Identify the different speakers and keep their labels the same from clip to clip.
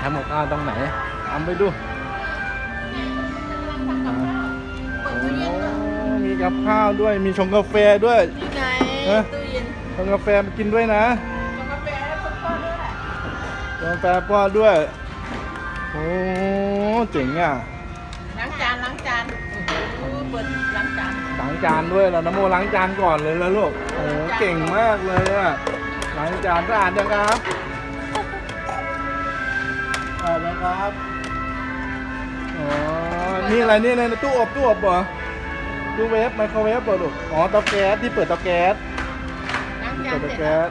Speaker 1: ทำกับข้าวตรงไหนทำไปดูโอ้มีกับข้าวด้วยมีชงกาแฟด้วย
Speaker 2: นี่ไง
Speaker 1: เอ๊ะ
Speaker 2: ตู้เย็น
Speaker 1: ชงกาแฟมากินด้วยนะ
Speaker 2: กาแฟซุปเปอร์ด้วย
Speaker 1: ชงกาแฟป้อนด้วยโอ้เจ๋งอะ
Speaker 2: ล้างจานล้างจานโอ้โหเปิดล้างจาน
Speaker 1: ล้างจานด้วยแล้วน้ำโมล้างจานก่อนเลยแล้วลูกโอ้เก่งมากเลยอะล้างจานสะอาดยังครับ สะอาดยังครับ อ๋อ นี่อะไรนี่อะไรตู้อบตู้อบเหรอตู้เวฟไมโครเวฟเหรอลูก อ๋อเตาแก๊สที่เปิดเตาแก๊ส
Speaker 2: ล้าง
Speaker 1: ที่
Speaker 2: จาน
Speaker 1: เปิด
Speaker 2: เส
Speaker 1: เตา
Speaker 2: ร็จ
Speaker 1: แก๊
Speaker 2: แล้ว
Speaker 1: ส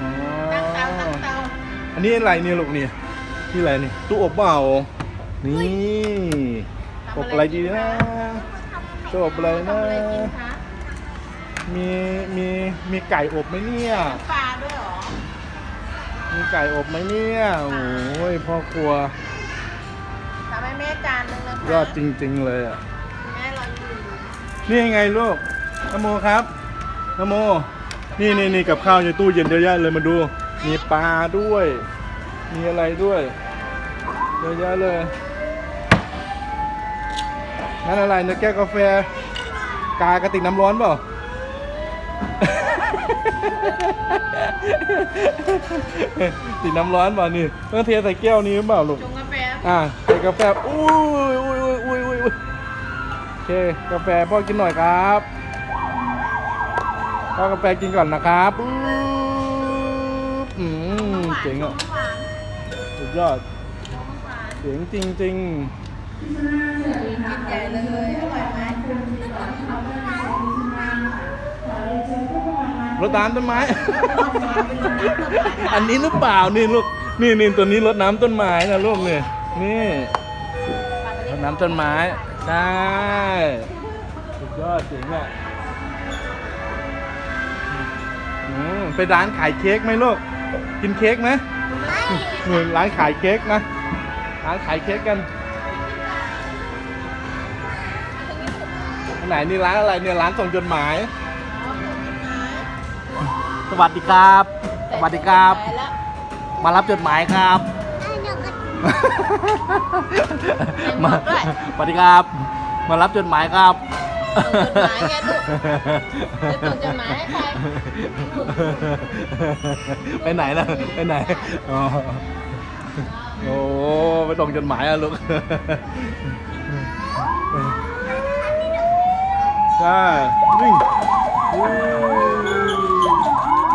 Speaker 1: อ๋อ
Speaker 2: ตั้งเตาตั้งเตา
Speaker 1: อันนี้อะไรนี่ลูกนี่นี่อะไรนี่ตู้อบเปล่านี่อบอะไรดีนะ ตู้อบอะไรนะ
Speaker 2: ทำอะไรกินคะ
Speaker 1: มีมีมีไก่อบไหมเนี่ย
Speaker 2: ปลาด้วยเหรอ
Speaker 1: มีไก่อบไหมเนี่ยโอ้ยพ่อครัว
Speaker 2: ทำให้แม่จานหนึงนะคะ
Speaker 1: ยอดจริง ๆ เลยอะ
Speaker 2: แม่เราอยู่
Speaker 1: นี่ไงลูกนโมครับนโม นี่นี่นี่กับข้าวในตู้เย็นเยอะแยะเลยมาดู มีปลาด้วย มีอะไรด้วยเยอะแยะเลยนั่นอะไรนะแก้วกาแฟ กากระติกน้ำร้อนเปล่า ติดน้ำร้อนเปล่านี่ต้องเทใส่แก้วนี้หรือเปล่าลูก
Speaker 2: ชงกาแฟ
Speaker 1: อะใส่กาแฟอุ้ยอุ้ยอุ้ยอุ้ยอุ้ยอุ้ยโอเค กาแฟพ่อกินหน่อยครับพ่อกาแฟกินก่อนนะครับปึ๊บอืมเจ๋งอะ
Speaker 2: หวาน
Speaker 1: สุดยอด
Speaker 2: หวาน
Speaker 1: เจ๋งจริงจริง
Speaker 2: กินใหญ่เลยอร่อยไหม
Speaker 1: ๆ รดน้ำต้นไม้ อันนี้หรือเปล่านี่ลูกนี่นี่ตัวนี้รดน้ำต้นไม้นะลูกเนี่ยนี่รดน้ำต้นไม้ใช่สุดยอดเจ๋งอะอืมไปร้านขายเค้กไหมลูกกินเค้กไหมหนึ่งร้านขายเค้กนะร้านขายเค้กกันอันไหนนี่ร้านอะไรเนี่ยร้านส่งจดหมาย สวัสดีครับ สวัสดีครับ
Speaker 2: ไปแล้ว
Speaker 1: มารับจดหมายครับ มาสวัสดีครับ มารับจดหมายครับ
Speaker 2: ส่งจดหมายไงลูกจะส่งจดหมายให้ใคร
Speaker 1: ไปไหนล่ะไปไหนอ๋อโอ้ไปส่งจดหมายอะลูกใช่วิ่ง you.